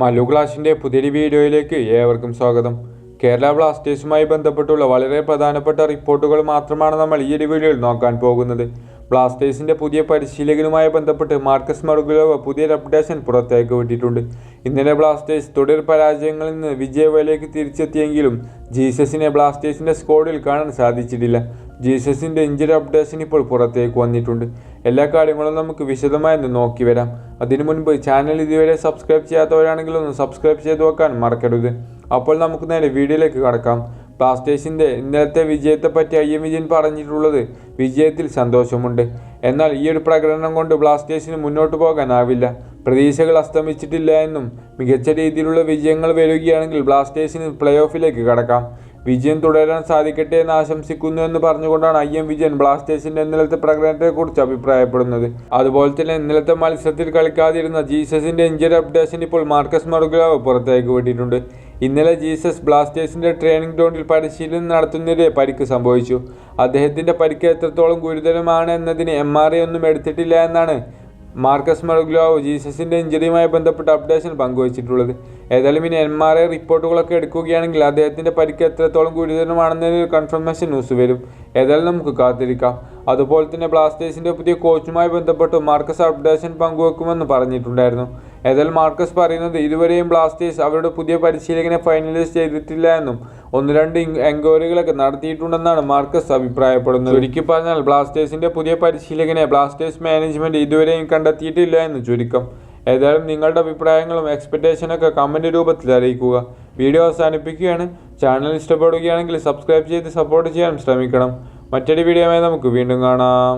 മല്ലു ക്ലാഷിന്റെ പുതിയൊരു വീഡിയോയിലേക്ക് ഏവർക്കും സ്വാഗതം. കേരള ബ്ലാസ്റ്റേഴ്സുമായി ബന്ധപ്പെട്ടുള്ള വളരെ പ്രധാനപ്പെട്ട റിപ്പോർട്ടുകൾ മാത്രമാണ് നമ്മൾ ഈ ഒരു വീഡിയോയിൽ നോക്കാൻ പോകുന്നത്. ബ്ലാസ്റ്റേഴ്സിന്റെ പുതിയ പരിശീലകനുമായി ബന്ധപ്പെട്ട് മാർക്കസ് മറുകുലോവ പുതിയൊരു അപ്ഡേഷൻ പുറത്തേക്ക് വിട്ടിട്ടുണ്ട്. ഇന്നലെ ബ്ലാസ്റ്റേഴ്സ് തുടർ പരാജയങ്ങളിൽ നിന്ന് വിജയവയിലേക്ക് തിരിച്ചെത്തിയെങ്കിലും ജീസസിനെ ബ്ലാസ്റ്റേഴ്സിന്റെ സ്ക്വാഡിൽ കാണാൻ സാധിച്ചിട്ടില്ല. ജീസസിന്റെ ഇഞ്ചുറി അപ്ഡേഷൻ ഇപ്പോൾ പുറത്തേക്ക് വന്നിട്ടുണ്ട്. എല്ലാ കാര്യങ്ങളും നമുക്ക് വിശദമായി ഒന്ന് നോക്കി വരാം. അതിനു മുൻപ് ചാനൽ ഇതുവരെ സബ്സ്ക്രൈബ് ചെയ്യാത്തവരാണെങ്കിൽ ഒന്ന് സബ്സ്ക്രൈബ് ചെയ്ത് വെക്കാൻ മറക്കരുത്. അപ്പോൾ നമുക്ക് നേരെ വീഡിയോയിലേക്ക് കടക്കാം. ബ്ലാസ്റ്റേഴ്സിന്റെ ഇന്നലത്തെ വിജയത്തെപ്പറ്റി ഐ എം വിജയൻ പറഞ്ഞിട്ടുള്ളത് വിജയത്തിൽ സന്തോഷമുണ്ട്. എന്നാൽ ഈ ഒരു പ്രകടനം കൊണ്ട് ബ്ലാസ്റ്റേഴ്സിന് മുന്നോട്ട് പോകാനാവില്ല. പ്രതീക്ഷകൾ അസ്തമിച്ചിട്ടില്ല എന്നും മികച്ച രീതിയിലുള്ള വിജയങ്ങൾ വരികയാണെങ്കിൽ ബ്ലാസ്റ്റേഴ്സിന് പ്ലേ ഓഫിലേക്ക് കടക്കാം. വിജയം തുടരാൻ സാധിക്കട്ടെ എന്ന് ആശംസിക്കുന്നു എന്ന് പറഞ്ഞുകൊണ്ടാണ് ഐ എം വിജയൻ ബ്ലാസ്റ്റേഴ്സിന്റെ ഇന്നലത്തെ പ്രകടനത്തെക്കുറിച്ച് അഭിപ്രായപ്പെടുന്നത്. അതുപോലെ തന്നെ ഇന്നലത്തെ മത്സരത്തിൽ കളിക്കാതിരുന്ന ജീസസിന്റെ ഇഞ്ചറി അപ്ഡേഷൻ ഇപ്പോൾ മാർക്കസ് മറുഗ്രാവ് പുറത്തേക്ക് വിട്ടിട്ടുണ്ട്. ഇന്നലെ ജീസസ് ബ്ലാസ്റ്റേഴ്സിന്റെ ട്രെയിനിങ് ഗ്രൗണ്ടിൽ പരിശീലനം നടത്തുന്നതിനെ പരിക്ക് സംഭവിച്ചു. അദ്ദേഹത്തിന്റെ പരിക്ക് എത്രത്തോളം ഗുരുതരമാണ് എന്നതിന് എം ആർ ഒന്നും എടുത്തിട്ടില്ല എന്നാണ് മാർക്കസ് മറുഗ്ലോവ് ജീസസിന്റെ ഇഞ്ചറിയുമായി ബന്ധപ്പെട്ട അപ്ഡേഷൻ പങ്കുവച്ചിട്ടുള്ളത്. ഏതായാലും ഇനി എം ആർ ഐ റിപ്പോർട്ടുകളൊക്കെ എടുക്കുകയാണെങ്കിൽ അദ്ദേഹത്തിന്റെ പരിക്ക് എത്രത്തോളം ഗുരുതരമാണെന്നൊരു കൺഫർമേഷൻ ന്യൂസ് വരും. ഏതായാലും നമുക്ക് കാത്തിരിക്കാം. അതുപോലെ തന്നെ ബ്ലാസ്റ്റേഴ്സിന്റെ പുതിയ കോച്ചുമായി ബന്ധപ്പെട്ട് മാർക്കസ് അപ്ഡേഷൻ പങ്കുവെക്കുമെന്ന് പറഞ്ഞിട്ടുണ്ടായിരുന്നു. ഏതായാലും മാർക്കസ് പറയുന്നത് ഇതുവരെയും ബ്ലാസ്റ്റേഴ്സ് അവരുടെ പുതിയ പരിശീലകനെ ഫൈനലൈസ് ചെയ്തിട്ടില്ല എന്നും ഒന്ന് രണ്ട് എൻക്വയറികളൊക്കെ നടത്തിയിട്ടുണ്ടെന്നാണ് മാർക്കസ് അഭിപ്രായപ്പെടുന്നത്. ചുരുക്കി പറഞ്ഞാൽ ബ്ലാസ്റ്റേഴ്സിന്റെ പുതിയ പരിശീലകനെ ബ്ലാസ്റ്റേഴ്സ് മാനേജ്മെന്റ് ഇതുവരെയും കണ്ടെത്തിയിട്ടില്ല എന്ന് ചുരുക്കം. ഏതായാലും നിങ്ങളുടെ അഭിപ്രായങ്ങളും എക്സ്പെക്റ്റേഷനൊക്കെ കമന്റ് രൂപത്തിൽ അറിയിക്കുക. വീഡിയോ അവസാനിപ്പിക്കുകയാണ്. ചാനൽ ഇഷ്ടപ്പെടുകയാണെങ്കിൽ സബ്സ്ക്രൈബ് ചെയ്ത് സപ്പോർട്ട് ചെയ്യാൻ ശ്രമിക്കണം. മറ്റൊരു വീഡിയോയുമായി നമുക്ക് വീണ്ടും കാണാം.